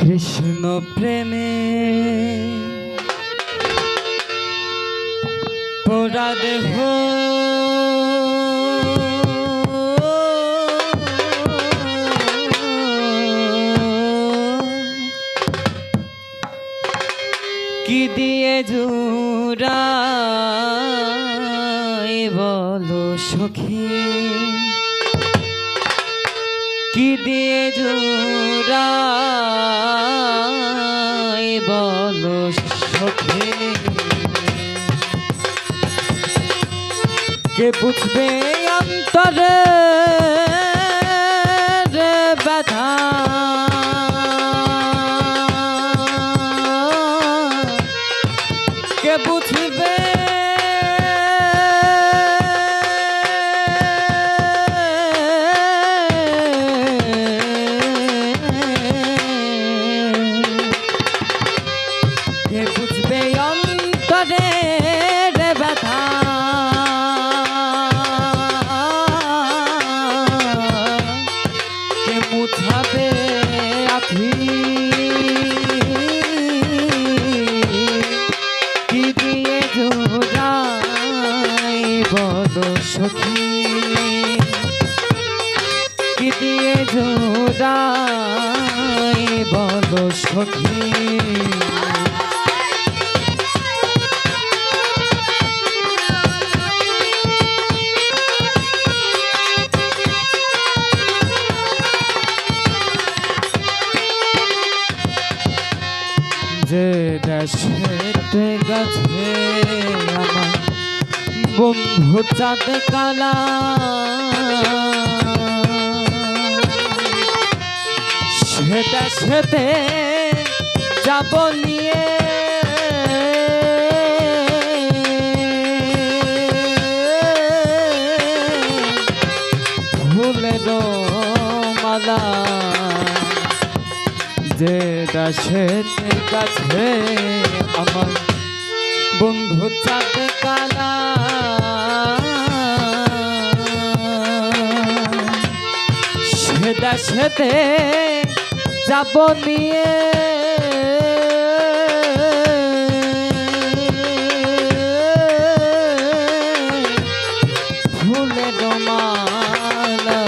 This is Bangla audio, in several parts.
কৃষ্ণ প্রেমে পোড়া দেহ। কি দিয়ে জুড়াই বলো সখী? কি দিয়ে জুড়াই বলো সখী? কে বুঝবে অন্তরে ব্যথা? দেশেতে গেছে আমার। বন্ধু কালা। সে দেশেতে যাব নিয়ে। ফুলের মালা যে দাসের কাছে আমার বন্ধু চাঁদ কালা সে দাসেতে যাব নিয়ে। ফুলের মালা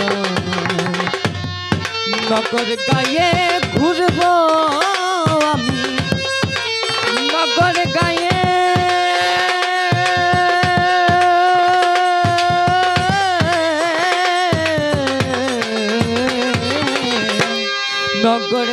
নগর গায়ে নগর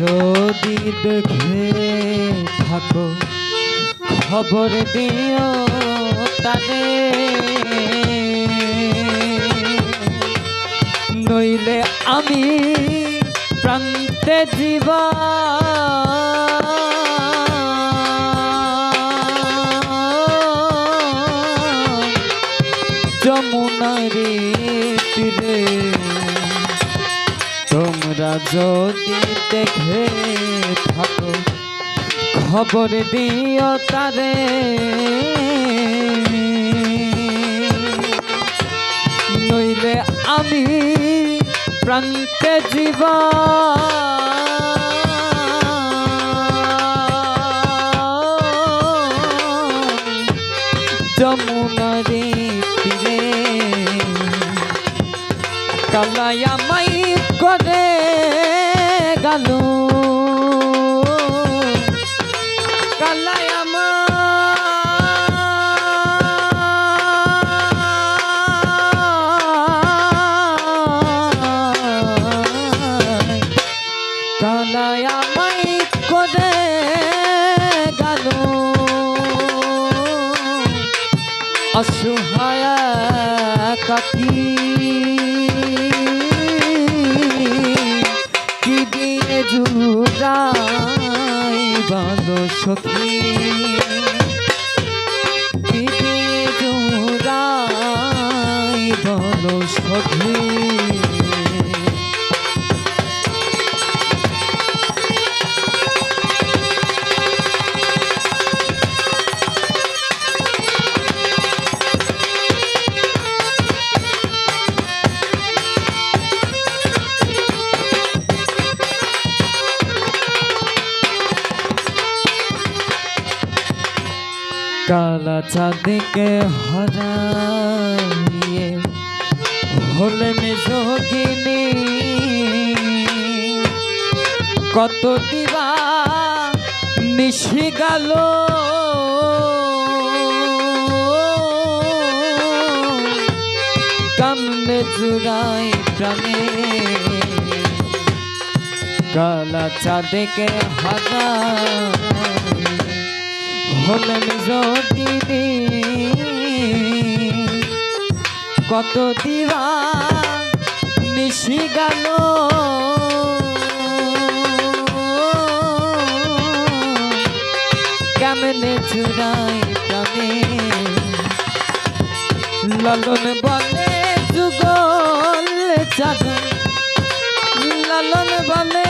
যদি দেখে থাকো খবর দিও তারে। নইলে আমি প্রান্তে জীবা। যমুনারে তীরে তোমরা যদি দেখে থাকো খবর দিও তারে। নইলে আমি প্রান্তে জীবা। যমুনারে তীরে কালায়া অসহায় কাকি। কি দিয়ে জুড়াই বলো সখী? কি দিয়ে জুড়াই বলো সখী? চাঁদকে হরাইয়ে হলেন যোগিনী। কত দিবা নিশি গেল। কামনে জুড়াই প্রাণে। কালা চাঁদকে হারাই হলেন যদি কত দিবা নিশি গেল কেমনে চুরাই প্রাণে? লালন বলে যুগল চাঁদ। লালন বলে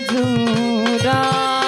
দিয়ে